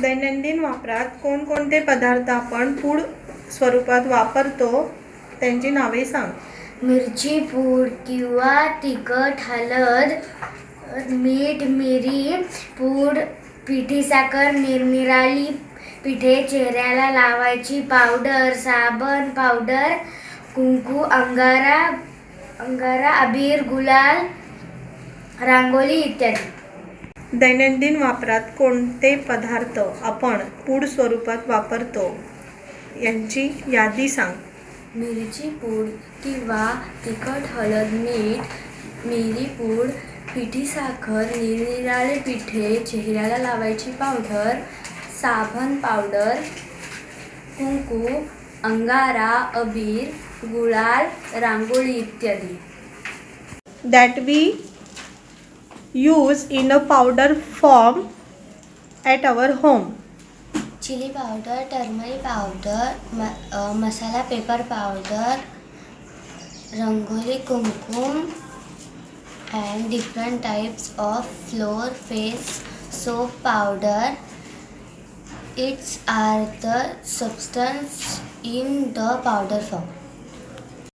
दैनंदिन वापरात कोणकोणते पदार्थ आपण पूड स्वरूपात वापरतो त्यांची नावे सांग. मिरची पूड किंवा तिखट हळद मीठ मिरी पूड पिठी साखर निरनिराळी पिठे चेहऱ्याला लावायची पावडर साबण पावडर कुंकू अंगारा अंगारा अबीर गुलाल रांगोळी इत्यादी. दैनंदिन वापरात कोणते पदार्थ आपण पूड स्वरूपात वापरतो? यांची यादी सांग. मिरची पूड किंवा तिखट हळद मीठ मिरी पूड पिठी साखर निरनिराळे पिठे चेहऱ्याला लावायची पावडर साबण पावडर कुंकू अंगारा अबीर गुळाल रांगोळी इत्यादी. That we use in a powder form at our home? Chili powder, turmeric powder, ma uh, masala pepper powder, rangoli kumkum and different types of floor face soap powder. It's are the substance in the powder form.